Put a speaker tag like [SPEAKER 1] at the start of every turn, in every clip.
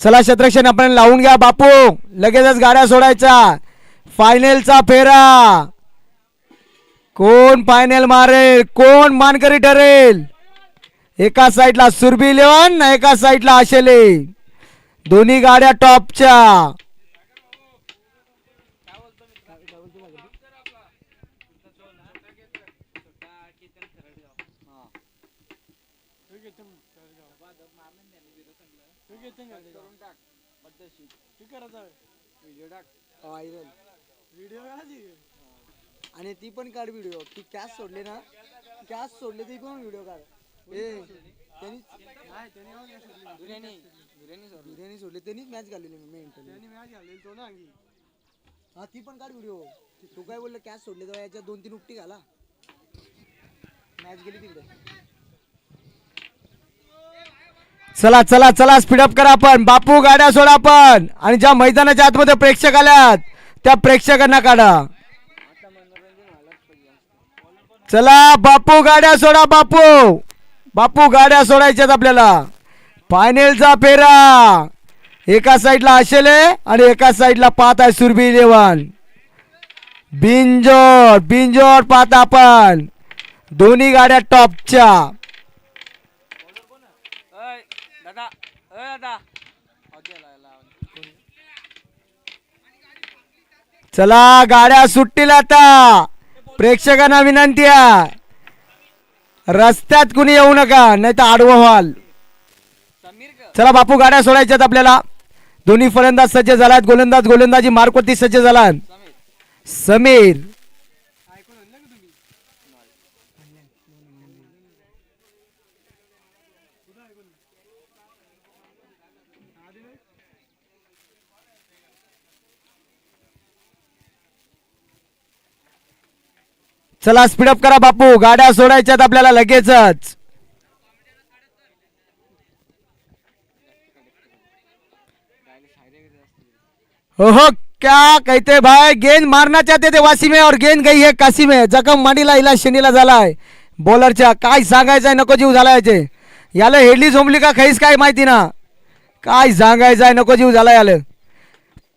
[SPEAKER 1] चला शत्रक्षण आपण लावून घ्या बापू. लगेचच गाड्या सोडायचा फायनलचा फेरा. कोण फायनल मारेल? कोण मानकरी ठरेल? एका साईडला सुरबी इलेव्हन एका साईडला आशेले दोन्ही गाड्या टॉपच्या
[SPEAKER 2] व्हिडिओ आणि ती पण काढ व्हिडिओ ती कॅश सोडले ना. कॅश सोडले ती पण व्हिडिओ काढ? ए त्यांनी बिर्याणी. सोडली. त्यांनीच मॅच घाललेली हा ती पण काढ व्हिडिओ तू काय बोललं कॅश सोडले तेव्हा याच्यात दोन तीन उपटी घाला. मॅच गेली तिकडे.
[SPEAKER 1] चला चला चला स्पीडअप करा आपण. बापू गाड्या सोडा आपण. आणि ज्या मैदानाच्या आतमध्ये प्रेक्षक आल्यात त्या प्रेक्षकांना काढा. चला बापू गाड्या सोडा बापू. बापू गाड्या सोडायच्यात आपल्याला. फायनलचा फेरा. एका साईडला आशेले आणि एका साईडला पाहत आहे सुरभी इलेव्हन बिंजोड बिंजोड पाहत आपण. दोन्ही गाड्या टॉपच्या. चला गाड्या सुटतील आता. प्रेक्षकांना विनंती आहे. रस्त्यात कुणी येऊ नका नाही तर आडवं व्हाल. चला बापू गाड्या सोडायच्यात आपल्याला. दोन्ही फलंदाज सज्ज झालात. गोलंदाज गोलंदाजी मार्कवरती सज्ज झालात. समीर. चला स्पीडअप करा बापू. गाड्या सोडायच्यात आपल्याला लगेचच. हो हो क्या कहते भाई गेंद मारना चाहते थे वासी में और गेंद गई है काशी में जखम मांडीला इला शनीला झालाय. बॉलरच्या काय सांगायचंय नको जीव झाला याचे याला हेडली झोंबली का खैस काय माहिती ना. काय सांगायचंय नको जीव झाला याला.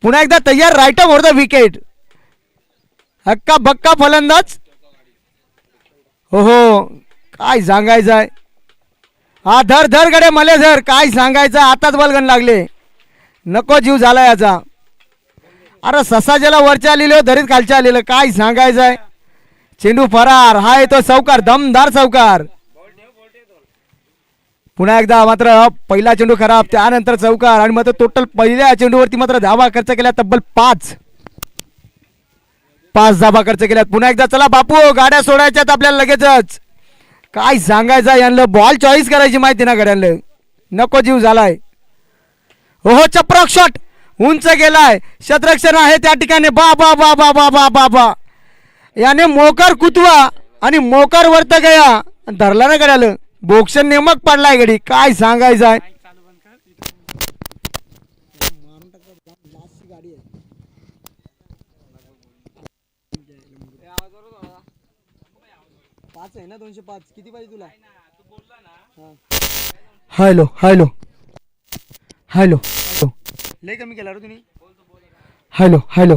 [SPEAKER 1] पुन्हा एकदा तयार right arm of the wicket hakka बक्का फलंदाज. हो हो काय सांगायचंय? हा धर धर गडे मले धर. काय सांगायचं आताच बलगण लागले. नको जीव झाला याचा. अरे ससा ज्याला वरच्या आलेलं धरीत खालच्या आलेलं काय सांगायचंय? चेंडू फरार. हा येतो चौकार दमदार चौकार पुन्हा एकदा मात्र पहिला चेंडू खराब त्यानंतर चौकार आणि मात्र टोटल पहिल्या चेंडूवरती मात्र धावा खर्च केला तब्बल पाच. पाच धाबा खर्च केल्यात. पुन्हा एकदा चला बापू गाड्या सोडायच्यात आपल्याला लगेचच. काय सांगायचं यांना? बॉल चॉईस करायची माहिती ना गड्यांना. नको जीव झालाय. हो हो शॉट उंच गेलाय. शतरक्षण आहे त्या ठिकाणी. बा बा बा बा बा बा बा बा. याने मोकर कुतवा आणि मोकर वरत गया. आणि धरला ना गड्याला. बोक्शन नेमक पडलाय गडी. काय सांगायचं आहे
[SPEAKER 2] मारून टाकतात लास्टची गाडी आहे पाच आहे ना दोनशे पाच. किती पाहिजे तुला.
[SPEAKER 1] Hello hello hello. हॅलो.
[SPEAKER 2] लय कमी केला रे तुम्ही.
[SPEAKER 1] Hello hello.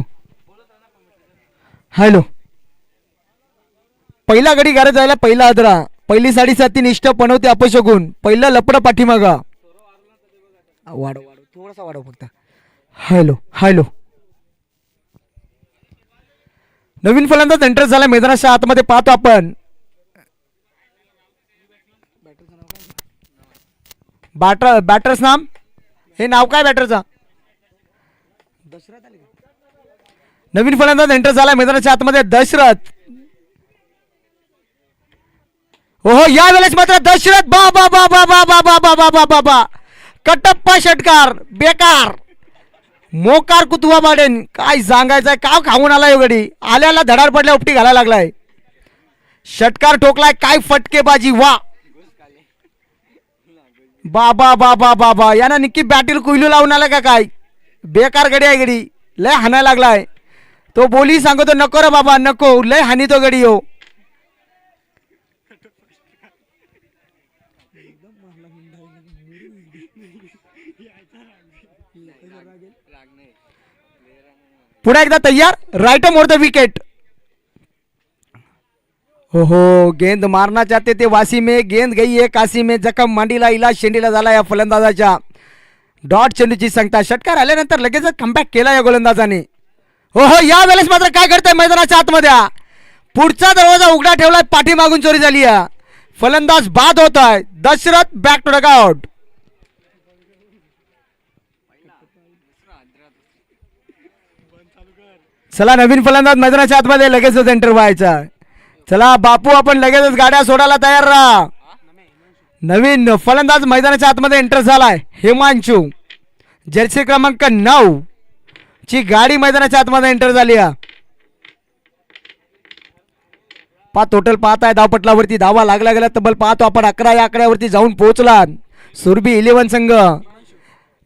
[SPEAKER 1] हॅलो. पहिला गडी घरात जायला पहिला आदरा. पहिली साडेसाती निष्ठ पणवते अपशगुन पहिला लपड पाठीमागा.
[SPEAKER 2] वाढव वाढव. थोडासा वाढव फक्त.
[SPEAKER 1] Hello hello. नवीन फलंदाज एंटर झाला मैदानाच्या आतमध्ये. पाहतो आपण. बॅटर बॅटर्स नाम हे नाव काय बॅटरचा नवीन फलंदाज एंटर झाला मैदानाच्या आतमध्ये दशरथ हो हो या वेळेस मात्र दशरथ बा बा बा बा बा बा बा बा बा बा बा बा कटप्पा षटकार बेकार मोकार कुतुवा बाडेन काय सांगायचंय का खाऊन आलाय गडी आल्याला धडाड पडल्या उपटी घालायला लागलाय षटकार ठोकलाय काय फटकेबाजी वा बाबा बाबा बाबा यानं निक्की बॅटील कुईलू लावून आला का काय? बेकार गडी आहे गडी. लय हाणायला लागलाय. तो बोली सांगतो नको रे बाबा नको. लय हानी तो गडी हो. पुन्हा एकदा तयार राईट मोर द विकेट. हो हो गेंद मारना चाहते थे वासी में गेंद गई है काशी में जखम मांडीला इलाज शेंडीला झाला या फलंदाजाच्या डॉट चेंडूची सांगता षटकार आल्यानंतर लगेचच कमबॅक केला या गोलंदाजाने. हो हो या वेळेस मात्र काय करताय मैदानाच्या आतमध्ये? पुढचा दरवाजा उघडा ठेवलाय पाठीमागून चोरी झाली आहे. फलंदाज बाद होत आहे Dasharath back to dugout चला नवीन फलंदाज मैदानाच्या आतमध्ये लगेचच एंटर व्हायचा. चला बापू आपण लगेचच गाड्या सोडायला तयार राहा. नवीन फलंदाज मैदानाच्या आतमध्ये एंटर झालाय हिमांशू. जर्सी क्रमांक नऊ ची गाडी मैदानाच्या आतमध्ये एंटर झाली आहे. पा टोटल पाहत आहे धावपटलावरती धावा लागला गेला तब्बल पाहतो आपण अकरा या आकड्यावरती जाऊन पोहोचला. सुरभी इलेव्हन संघ.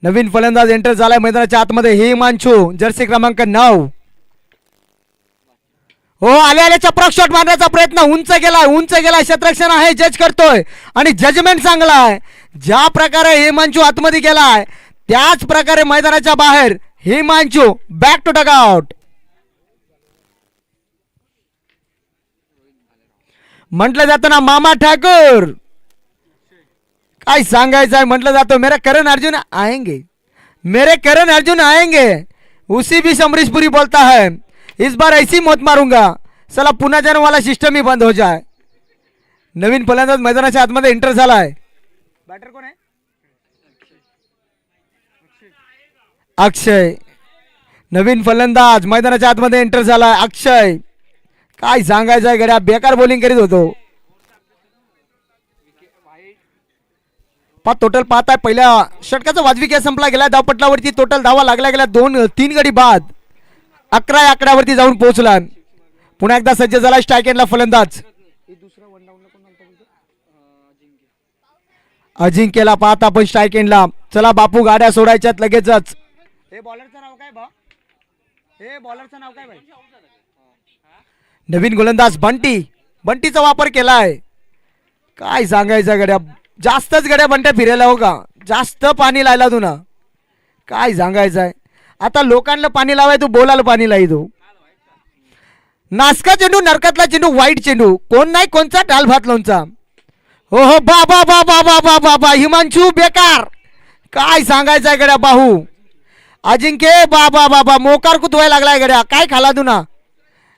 [SPEAKER 1] नवीन फलंदाज एंटर झालाय मैदानाच्या आतमध्ये हिमांशू जर्सी क्रमांक नऊ. हो आले आले चपराक शॉट मारण्याचा प्रयत्न. उंच गेलाय उंच गेलाय. क्षेत्रक्षण आहे जज करतोय. आणि जजमेंट चांगलाय. ज्या प्रकारे हिमांशू आतमध्ये गेलाय त्याच प्रकारे मैदानाच्या बाहेर Himanshu back to dugout म्हटलं जातं ना मामा ठाकूर. काय सांगायचं आहे? म्हटलं जातं मेरे करण अर्जुन आएंगे. मेरे करण अर्जुन आएंगे. उसी भी समरीशपुरी बोलता है. इस बार ऐसी मौत मारूंगा। चला पुन्हा जन्म वाला सिस्टम ही बंद हो जाए। नवीन फलंदाज मैदानाच्या आतमध्ये एंटर झालाय। बॅटर कोण आहे? अक्षय। नवीन फलंदाज मैदानाच्या आतमध्ये एंटर झालाय अक्षय। काय सांगायचं आहे गड्या? बेकार बॉलिंग करीत होतो। पा टोटल पाहताय पहिल्या षटकाचा वाजवी संपला गेला धावपटलावरती टोटल धावा लागल्या गेल्या दोन तीन गडी बाद। अकरा या आकड्यावरती जाऊन पोहोचला पुन्हा एकदा सज्ज झाला स्ट्राईक एंडला फलंदाज. अजिंक्यला पाहता आपण स्ट्राईक एंडला चला बापू गाड्या सोडायच्यात लगेचच. हे बॉलरचं नाव काय बा? हे बॉलरचं नाव काय भाई नवीन गोलंदाज बंटी. बंटीचा वापर केलाय. काय सांगायचं गड्या? जास्तच गड्या बंट्या फिरायला हो का? जास्त पाणी लायला तू ना काय सांगायचं आहे आता लोकांना पाणी लावाय तू बोलायला पाणी लाई तू नासका चेंडू नरकातला चेंडू वाईट चेंडू कोण नाही कोणचा डाल भात लोणचा हो हो बा बा बा बा बा बा बा बा हिमांशू बेकार काय सांगायचं आहे गड्या बाहू अजिंक्य बा बा बा बा मोकार कुतवाय लागलाय गड्या काय खाला तू ना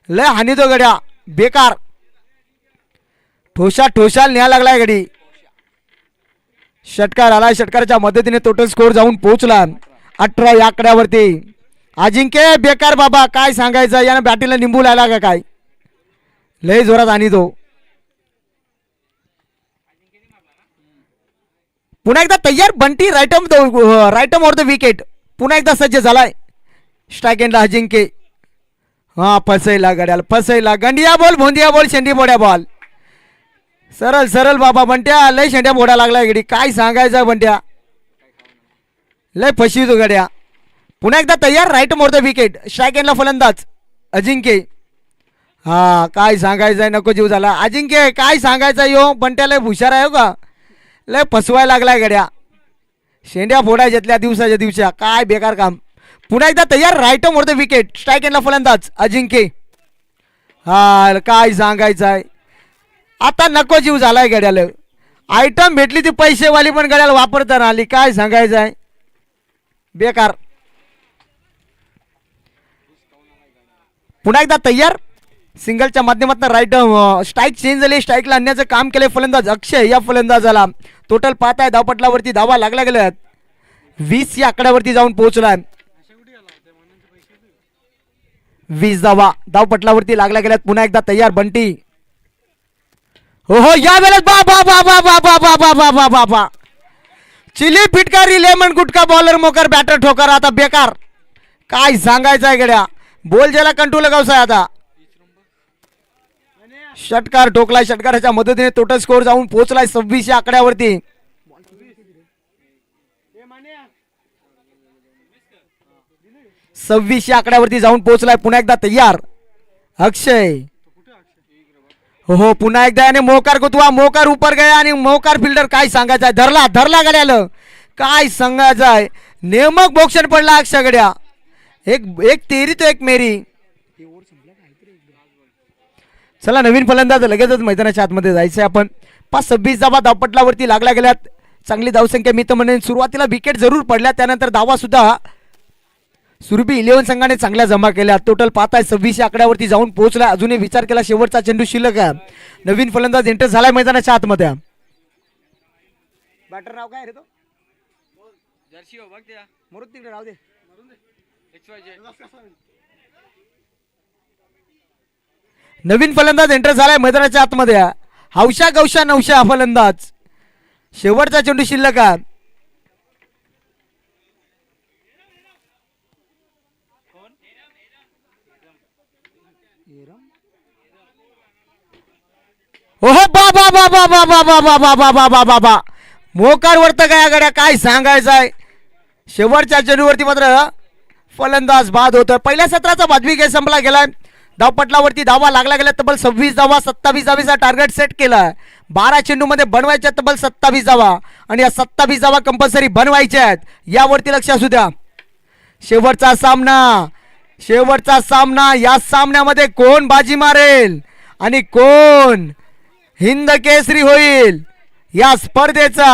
[SPEAKER 1] लय हानी तो गड्या बेकार ठोशा ठोशाल न्याय लागलाय गडी षटकार आला षटकारच्या मदतीने टोटल स्कोर जाऊन पोहोचला अठरा या आकड्यावरती. अजिंक्य बेकार बाबा काय सांगायचं? यानं बॅटीला निंबू लायला का काय? लय जोरात आणि तो. पुन्हा एकदा तयार Bunty right arm right arm or the wicket पुन्हा एकदा सज्ज झालाय. स्ट्राईक एंडला अजिंक्य. हा फसैला गड्याला फसैला गंडिया बॉल भोंदिया बॉल शेंडी बोड्या बॉल. सरळ सरळ बाबा बंट्या लय शेंड्या बोडा लागलाय इकडे. काय सांगायचं बंट्या? लय फशी तो गड्या. पुन्हा एकदा तयार right more the wicket strike फलंदाज. अजिंक्य. हा काय सांगायचं आहे नको जीव झाला. अजिंक्य काय सांगायचं यो? बंट्या लय हुशार आहे हो का? लय फसवायला लागलाय गड्या. शेंड्या फोडायच्यातल्या दिवसाच्या दिवसा काय बेकार काम. पुन्हा एकदा तयार right more the wicket strike फलंदाज. अजिंक्य. हा काय सांगायचं आहे आता नको जीव झालाय गड्याला. आयटम भेटली ती पैसेवाली पण गड्याला वापरता आली. काय सांगायचं आहे बेकार पुन्हा एकदा तयार सिंगलच्या माध्यमातून राईट स्ट्राईक चेंज झाली स्ट्राईकला आणण्याचं काम केलंय फलंदाज अक्षय या फलंदाजाला टोटल पाहत आहे धावपटलावरती धावा लागल्या गेल्यात वीस या आकड्यावरती जाऊन पोहोचलाय वीस धावा धावपटलावरती लागल्या गेल्यात पुन्हा एकदा तयार बंटी हो हो या वेळेस बा बा बा बा बा बा बा बा बा बा बा बा चिली फिटकारी लेमन गुटका बॉलर मोकर बॅटर ठोकर आता बेकार. काय सांगायचं आहे गड्या? बोल ज्याला कंट्रोल गावसाय आता. षटकार ठोकलाय षटकाराच्या मदतीने टोटल स्कोर जाऊन पोहोचलाय सव्वीस या आकड्यावरती. सव्वीस या आकड्यावरती जाऊन पोहोचलाय पुन्हा एकदा तयार. अक्षय. हो हो पुन्हा एकदा याने मोकार गुतवा मोकार उपर गया आणि मोकार फिल्डर काय सांगायचं? आहे धरला धरला गड्याला. काय सांगायचं आहे नेमक बोक्षण पडला अक्षगड्या एक एक तेरी तो एक मेरी. चला नवीन फलंदाज लगेचच मैदानाच्या आतमध्ये जायचंय आपण. पाच सव्वीस धावा धावपटलावरती लागल्या गेल्यात. चांगली धावसंख्या मी तर म्हणेन सुरुवातीला विकेट जरूर पडल्या त्यानंतर धावा सुद्धा सुरभी इलेव्हन संघाने चांगल्या जमा केल्या टोटल पाहताय सव्वीसशे आकड्यावरती जाऊन पोहोचला. अजूनही विचार केला. शेवटचा चेंडू शिल्लक आहे. नवीन फलंदाज एंटर झालाय मैदानाच्या आतमध्ये. बॅटर नाव काय रे तो?
[SPEAKER 3] जर्सी हो बघ त्या.
[SPEAKER 2] मरुत तिकडे राहू दे.
[SPEAKER 3] एक्स वाय झेड
[SPEAKER 1] नवीन फलंदाज एंटर झालाय मैदानाच्या आतमध्ये. हौशा गौशा नवशा फलंदाज. शेवटचा चेंडू शिल्लक आहे. ओहो बाबा बाबा बाबा बाबा बाबा बाबा बाबा मोकार वरतं काय गड्या काय सांगायचं आहे शेवटच्या चेंडूवरती मात्र फलंदाज बाद होतोय पहिल्या सत्राचा बादवी काय संपला गेलाय धावपटलावरती धावा लागला गेला तब्बल सव्वीस धावा सत्तावीस धावीचा टार्गेट सेट केला बारा चेंडूमध्ये बनवायच्या तब्बल सत्तावीस धावा आणि या सत्तावीस धावा कंपल्सरी बनवायच्या आहेत यावरती लक्ष असू द्या शेवटचा सामना शेवटचा सामना या सामन्यामध्ये कोण बाजी मारेल आणि कोण हिंद केसरी होईल या स्पर्धेचा.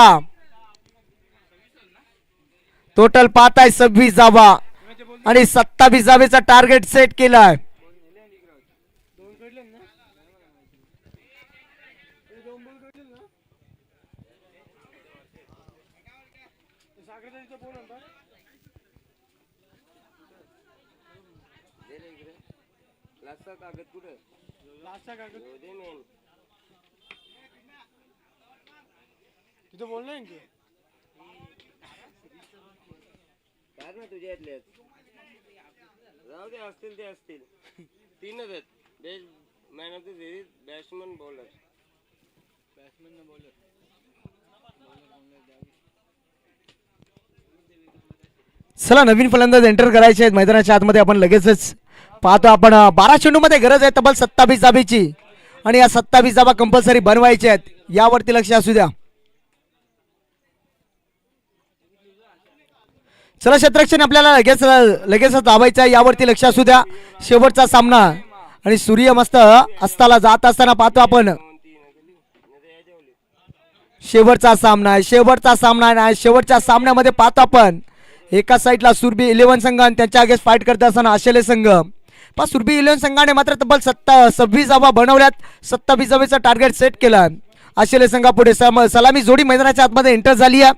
[SPEAKER 1] टोटल पाहताय सव्वीस जावा आणि सत्तावीस जावेचा टार्गेट सेट केलाय.
[SPEAKER 3] लास्टचा कागद कुठं लास्टचा कागद दे मेन
[SPEAKER 2] तिथं बोल ना की
[SPEAKER 3] काढ ना तुझ्या यातल्याच जाऊ दे असतील ते असतील तीनच आहेत best man of the series batsman bowler batsman bowler
[SPEAKER 1] चला नवीन फलंदाज एंटर करायचे आहेत. मैदानाच्या आतमध्ये आपण लगेचच पाहतो आपण. बारा चेंडूमध्ये गरज आहे तब्बल सत्तावीस जाबेची. आणि या सत्तावीस जाबा कंपल्सरी बनवायच्या आहेत. यावरती लक्ष असू द्या. चला शत्रक्षण आपल्याला लगेच लगेचच धावायचं आहे. यावरती लक्ष असू द्या. शेवटचा सामना. आणि सूर्य मस्त अस्ताला जात असताना पाहतो आपण. शेवटचा सामना आहे शेवटचा सामना आहे शेवटच्या सामन्यामध्ये पाहतो आपण. एका साईडला सुरभी इलेव्हन संघ आणि त्यांच्या अगेन्स्ट फाईट करत असताना आशेले संघ. पण सुरभी इलेव्हन संघाने मात्र तब्बल सत्ता सव्वीस जावा बनवल्यात. सत्तावीस जावेचा टार्गेट सेट केला. आशेले संघापुढे सलामी जोडी मैदानाच्या आतमध्ये एंटर झाली आहे.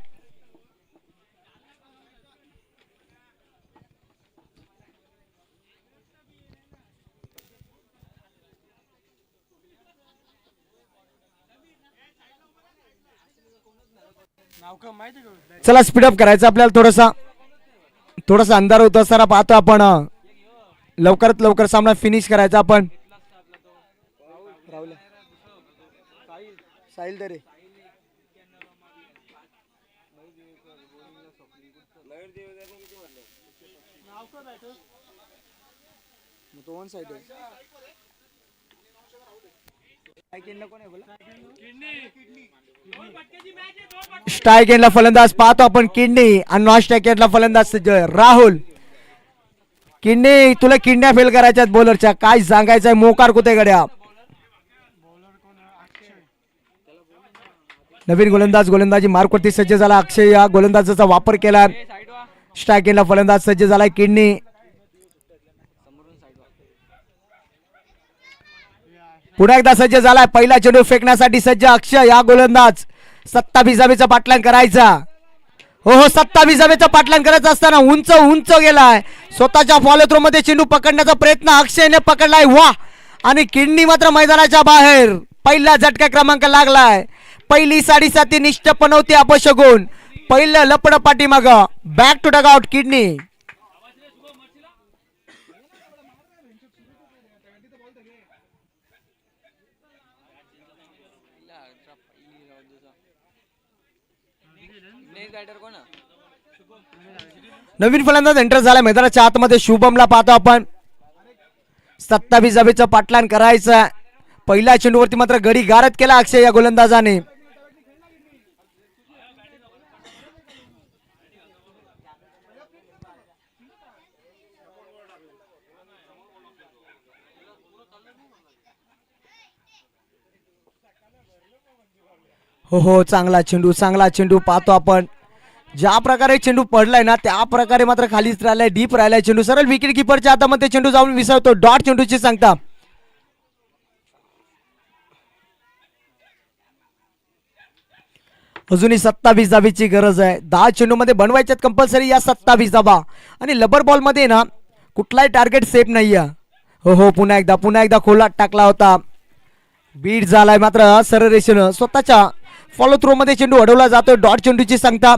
[SPEAKER 1] चला स्पीडअप करायचं आपल्याला थोडासा. थोडासा अंधार होत असताना पाहतो आपण लवकरात लवकर सामना फिनिश करायचा आपण.
[SPEAKER 2] राहुल साहिल दरे. मग तो वन साइड आहे. कोण आहे बोला?
[SPEAKER 1] स्ट्राईक एंडला फलंदाज पाहतो आपण. किडनी आणि नॉन स्ट्राईक एंडला फलंदाज सज्ज राहुल. किडनी तुला किडन्या फेल करायच्या बॉलरच्या काय सांगायचंय? मोकार कुठे गड्या? नवीन गोलंदाज गोलंदाजी मार्कवरती सज्ज झाला. अक्षय या गोलंदाजाचा वापर केला. स्ट्राईक एंडला फलंदाज सज्ज झालाय. किडनी पुन्हा एकदा सज्ज झालाय. पहिला चेंडू फेकण्यासाठी सज्ज अक्षय या गोलंदाज. सत्ता जावेचा पाटलान करायचा. हो हो सत्ता जावेचा पाटलान करायचा असताना उंच उंच गेलाय. स्वतःच्या फॉलो थ्रो मध्ये चेंडू पकडण्याचा प्रयत्न अक्षयने पकडलाय. वा आणि किडनी मात्र मैदानाच्या बाहेर. पहिला झटका क्रमांक लागलाय. पहिली साडेसाती निष्ठ पनवती अपशगुन. पहिलं लपड पाठीमाग back to dugout kidney. नवीन फलंदाज एंटर झाला. मैदानाच्या आतमध्ये शुभमला पाहतो आपण. सत्तावीस जाबेचं पाटलान करायचं पहिल्या चेंडूवरती मात्र गडी गारद केला अक्षय या गोलंदाजाने. हो हो चांगला चेंडू चांगला चेंडू पाहतो आपण. ज्या प्रकारे चेंडू पडलाय ना त्या प्रकारे मात्र खालीच राहिलाय डीप राहिलाय चेंडू. सरळ विकेट किपरच्या हातामध्ये चेंडू जाऊन विसरतो डॉट चेंडूची सांगता अजूनही सत्तावीस धाबीची गरज आहे. दहा चेंडूमध्ये बनवायच्यात कंपल्सरी या सत्तावीस धाबा आणि लबर बॉलमध्ये ना कुठलाही टार्गेट सेफ नाही आहे हो हो पुन्हा एकदा पुन्हा एकदा खोलात टाकला होता. बीट झालाय मात्र सरळ रेषेनं. स्वतःच्या फॉलो थ्रो मध्ये चेंडू अडवला जातोय डॉट चेंडूची सांगता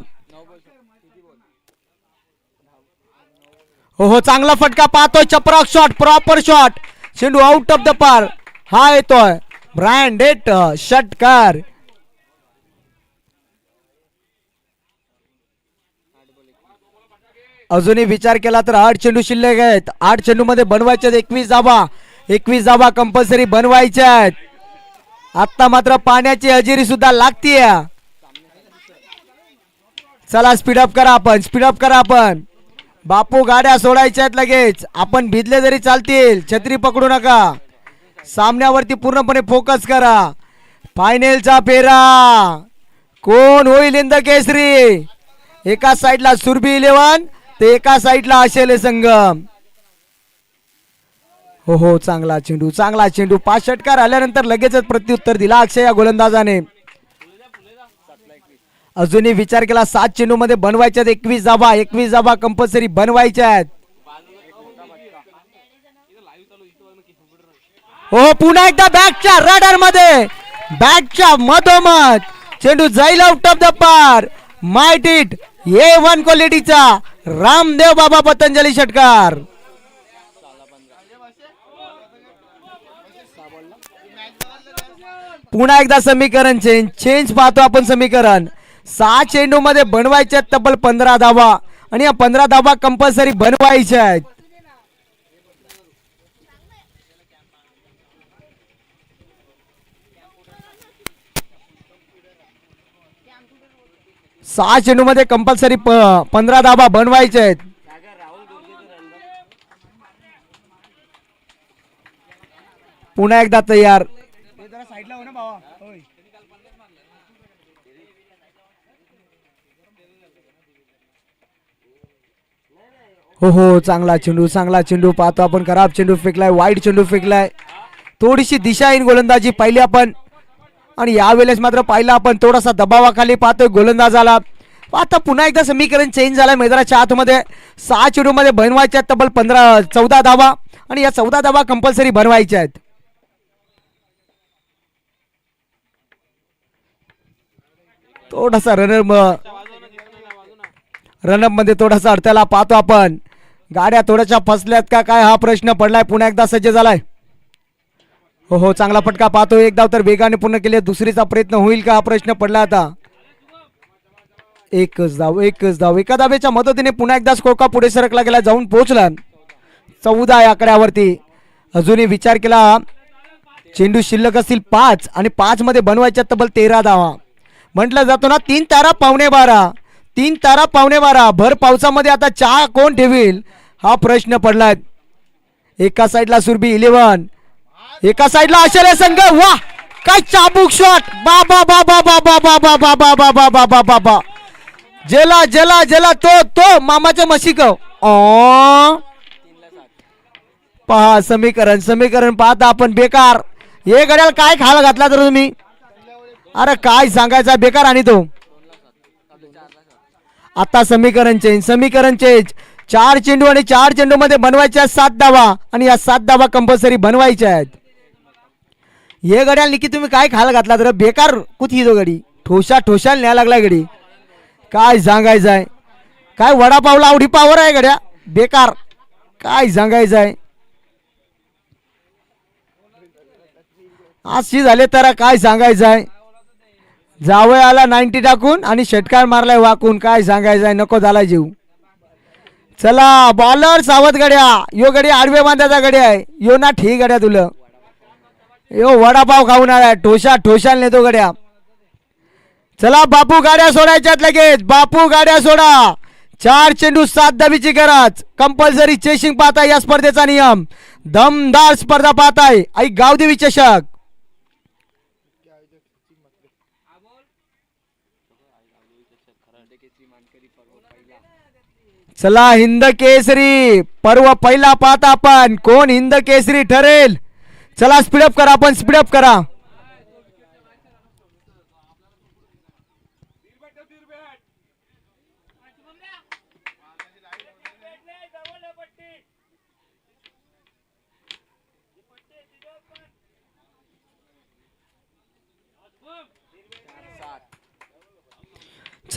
[SPEAKER 1] हो हो चांगला फटका पाहतोय चपराक शॉट प्रॉपर शॉट चेंडू आउट ऑफ द पार हा येतोय. ब्रँडेड षटकार अजूनही विचार केला तर आठ चेंडू शिल्लक आहेत. आठ चेंडू मध्ये बनवायचे आहेत एकवीस जाबा एकवीस जाबा कंपल्सरी बनवायच्या आहेत. आता मात्र पाण्याची हजेरी सुद्धा लागतीये. चला स्पीडअप करा आपण स्पीडअप करा आपण. बापू गाड्या सोडायच्या आहेत लगेच. आपण भिजले जरी चालतील छत्री पकडू नका. सामन्यावरती पूर्णपणे फोकस करा. फायनलचा फेरा. कोण होईल इंद केसरी? एका साईडला सुरभी इलेवन ते एका साईडला असेल संगम. हो हो चांगला चेंडू चांगला चेंडू. पाच षटकार आल्यानंतर लगेचच प्रत्युत्तर दिला अक्षय या गोलंदाजाने. अजूनही विचार केला सात चेंडू मध्ये बनवायच्यात एकवीस जाबा एकवीस जाबा कंपल्सरी बनवायच्या आहेत हो पुन्हा एकदा बॅटच्या रडरमध्ये बॅटच्या मधोमध चेंडू जाईल आउट ऑफ द पार माइट इट ए वन क्वालिटीचा रामदेव बाबा पतंजली षटकार. पुन्हा एकदा समीकरण चेंज चेंज पाहतो आपण समीकरण. सहा चेंडू मध्ये बनवायचे आहेत तब्बल पंधरा धावा. आणि या पंधरा धावा कंपल्सरी बनवायच्या आहेत. सहा चेंडू मध्ये कंपल्सरी पंधरा धाबा बनवायचे आहेत. पुन्हा एकदा तयार.
[SPEAKER 2] साईडला हो
[SPEAKER 1] हो चांगला चेंडू चांगला चेंडू. पाहतो आपण खराब चेंडू फेकलाय वाईट चेंडू फेकलाय. थोडीशी दिशा येईल गोलंदाजी पाहिली आपण. आणि यावेळेस मात्र पाहिलं आपण थोडासा दबावाखाली पाहतोय गोलंदाजाला. आता पुन्हा एकदा समीकरण चेंज झालंय मैदानाच्या आतमध्ये. सहा चेंडूमध्ये बनवायच्या आहेत तब्बल पंधरा चौदा धावा. आणि या चौदा धावा कंपल्सरी बनवायच्या आहेत. थोडासा रनर रनअपमध्ये थोडासा अडथळा पाहतो आपण. गाड्या थोड्याशा फसल्यात का? काय हा प्रश्न पडलाय? पुन्हा एकदा सज्ज झालाय. हो हो चांगला फटका पाहतो एक धाव तर वेगाने पूर्ण केले. दुसरीचा प्रयत्न होईल का? हा प्रश्न पडला आता. एकच धाव एकच धाव. एका धावेच्या मदतीने पुन्हा एकदा स्कोका पुढे सरकला गेला. जाऊन पोहोचला. चौदा या आकड्यावरती. अजूनही विचार केला. चेंडू शिल्लक असतील पाच आणि पाच मध्ये बनवायच्या तब्बल तेरा धावा. म्हटलं जातो ना तीन तारा पावणे बारा. तीन तारा पावणे बारा. भर पावसामध्ये आता चहा कोण ठेवील? हा प्रश्न पडलाय एका साईडला सुरभी इलेव्हन एका साईडला आश्चर्य संघ वा काय चाबूक शॉट बा बा बा बा बा बा बा बा बा बा बा बा बा बा बा बा जेला जेला जेला तो तो मामाच्या मशिक पहा समीकरण समीकरण पाहता आपण बेकार हे गड्याला काय खायला घातला तर तुम्ही अरे काय सांगायचा बेकार आणि तो आता समीकरण चेंज समीकरण चेंज चार चेंडू आणि चार चेंडू मध्ये बनवायच्या आहेत सात धावा. आणि या सात धावा कंपल्सरी बनवायच्या आहेत. हे गड्याला की तुम्ही काय खायला घातला तर बेकार कुठली येतो गडी ठोशा ठोशाला न्याय लागला गडी काय सांगायचं आहे काय वडापावला आवडी पावर आहे गड्या बेकार. काय सांगायचं आहे अशी झाले तर काय सांगायचं आहे जावयाला नाईन्टी टाकून आणि षटकार मारलाय वाकून. काय सांगायचं आहे नको झाला जीव. चला बॉलर सावध गड्या. यो गडी आडवे बांधायचा गडी आहे. यो ना ठीक गड्या तुला. यो वडापाव खाऊन आलाय. ठोशा ठोशाला नेतो गड्या. चला बापू गाड्या सोडायच्यात लगेच. बापू गाड्या सोडा. चार चेंडू सात दबीची गरज. कंपल्सरी चेसिंग पाहताय या स्पर्धेचा नियम. दमदार स्पर्धा पाहताय. आई गावदेवी चषक. चला हिंद केसरी पर्व पहिला पाहता आपण. कोण हिंद केसरी ठरेल? चला स्पीडअप करा आपण स्पीडअप करा.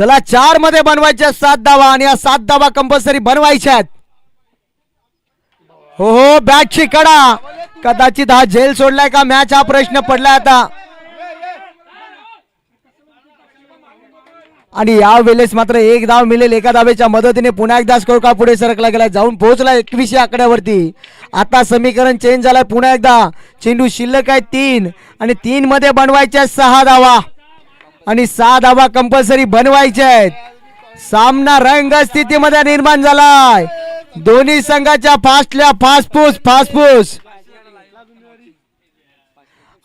[SPEAKER 1] चला चारमध्ये बनवायच्या सात धावा आणि या सात धावा कंपल्सरी बनवायच्या आहेत. हो हो बॅटची कडा कदाचित हा झेल सोडलाय का? मॅच हा प्रश्न पडलाय आता. आणि या वेळेस मात्र एक धाव मिळेल एका धावेच्या मदतीने. पुन्हा एकदा स्कोर का पुढे सरकला गेला जाऊन पोहोचला एकवीसशे आकड्यावरती. आता समीकरण चेंज झालंय पुन्हा एकदा. चेंडू शिल्लक आहे तीन. आणि तीन मध्ये बनवायच्या सहा धावा. आणि सहा धावा कंपल्सरी बनवायचे आहेत. सामना रंग स्थितीमध्ये निर्माण झालाय. दोन्ही संघाच्या फास्टल्या फास्टफूस फास्टफूस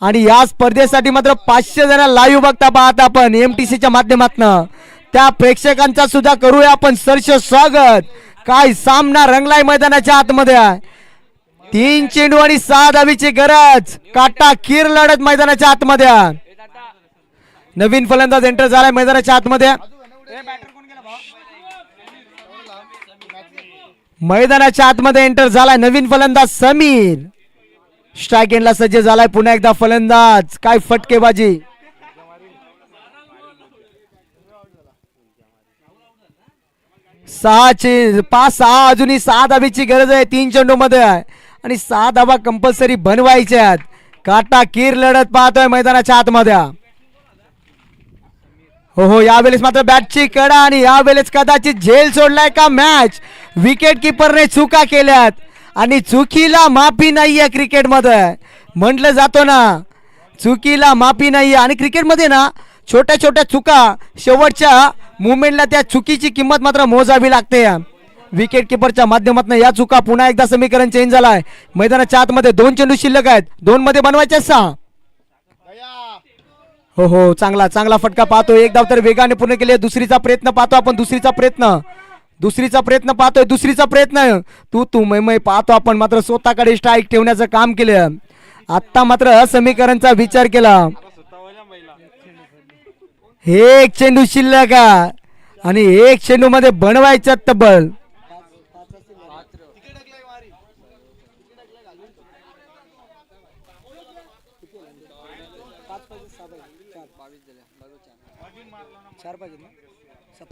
[SPEAKER 1] आणि या स्पर्धेसाठी मात्र पाचशे जण लाईव्ह बघता पाहत आपण एमटीसीच्या माध्यमातून. त्या प्रेक्षकांचा सुद्धा करूया आपण सरस स्वागत. काय सामना रंगलाय मैदानाच्या आतमध्ये. आहे तीन चेंडू आणि सहा धावीची गरज. काटा खीर लढत मैदानाच्या आतमध्ये. आहे. नवीन फलंदाज एंटर झालाय मैदानाच्या आतमध्ये. मैदानाच्या आतमध्ये एंटर झालाय नवीन फलंदाज समीर. स्ट्राईक एंडला सज्ज झालाय. पुन्हा एकदा फलंदाज. काय फटकेबाजी. सहाची पाच सहा अजूनही सहा धाबीची गरज आहे. तीन चेंडू मध्ये आहे. आणि सहा धाबा कंपल्सरी बनवायच्या आहेत. काटा कीर लढत पाहतोय मैदानाच्या आतमध्ये. हो हो यावेळेस मात्र बॅटची कडा आणि यावेळेस कदाचित झेल सोडलाय का मॅच विकेट किपरने चुका केल्यात. आणि चुकीला माफी नाही आहे क्रिकेटमध्ये म्हटलं जातो ना चुकीला माफी नाही आहे आणि क्रिकेटमध्ये ना छोट्या छोट्या चुका शेवटच्या मुवमेंटला त्या चुकीची किंमत मात्र मोजावी लागते. विकेट किपरच्या माध्यमातून या चुका पुन्हा एकदा समीकरण चेंज झालाय. मैदानाच्या आतमध्ये दोन चेंडू शिल्लक आहेत. दोन मध्ये बनवायचे सहा. हो हो चांगला चांगला फटका पाहतो एक धाव तर वेगाने पूर्ण केले दुसरीचा प्रयत्न पाहतो आपण दुसरीचा प्रयत्न. दुसरीचा प्रयत्न पाहतोय दुसरीचा प्रयत्न. तू तू मैमय पाहतो आपण मात्र स्वतःकडे स्ट्राईक ठेवण्याचं काम केलं. आत्ता मात्र समीकरणचा विचार केला. एक चेंडू शिल्लक आणि एक चेंडू मध्ये बनवायचं तब्बल.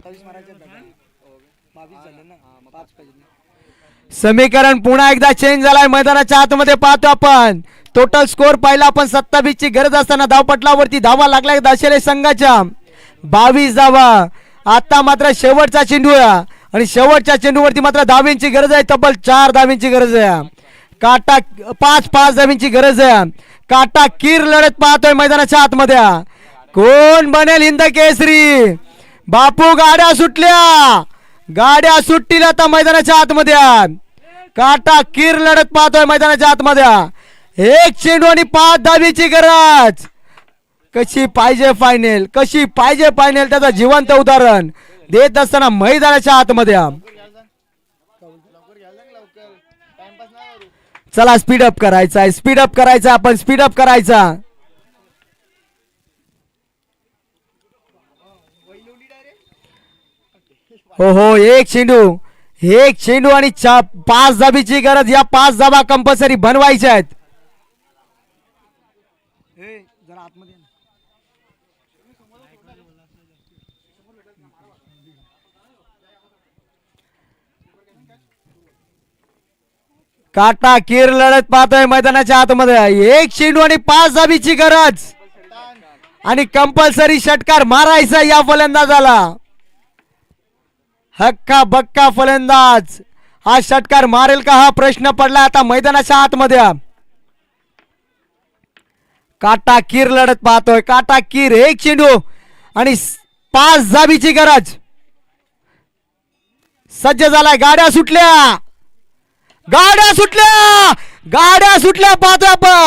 [SPEAKER 2] सत्तावीस मारायचे आहेत दादा. बावीस झाले ना? पाच पाहिजे ना.
[SPEAKER 1] समीकरण पुन्हा एकदा चेंज झालाय. मैदानाच्या आतमध्ये पाहतो आपण. टोटल स्कोर पाहिला आपण. सत्तावीस ची गरज असताना धावपटलावरती धावा लागल्या दशरे संघाच्या. बावीस धावा. आता मात्र शेवटचा चेंडू आहे आणि शेवटच्या चेंडूवरती मात्र धावींची गरज आहे. तब्बल चार धावींची गरज आहे. काटा पाच पाच धावींची गरज आहे. काटा कीर लढत पाहतोय मैदानाच्या आतमध्ये. कोण बनेल हिंद केसरी? बापू गाड्या सुटल्या. गाड्या सुटतील आता मैदानाच्या आतमध्ये. काटा किर लढत पाहतोय मैदानाच्या आतमध्ये. एक चेंडू आणि पाच धावीची गरज. कशी पाहिजे फायनल कशी पाहिजे फायनल त्याचं जिवंत उदाहरण देत असताना मैदानाच्या आतमध्ये. चला स्पीडअप करायचा आहे. स्पीडअप करायचा आपण स्पीडअप करायचा. हो हो एक चेंडू एक चेंडू आणि चा पाच धाबीची गरज या पाच धाबा कंपल्सरी बनवायच्या आहेत. काटा कीर लढत पाहतोय मैदानाच्या आतमध्ये. एक चेंडू आणि पाच धाबीची गरज. आणि कंपल्सरी षटकार मारायचा या फलंदाजाला. हक्का बक्का फलंदाज. हा षटकार मारेल का हा प्रश्न पडला आता मैदानाच्या आतमध्ये. काटा कीर लढत पाहतोय. काटा कीर एक चेंडू आणि पाच जाबीची गरज. सज्ज झालाय. गाड्या सुटल्या. गाड्या सुटल्या. गाड्या सुटल्या. पाहतोय आपण.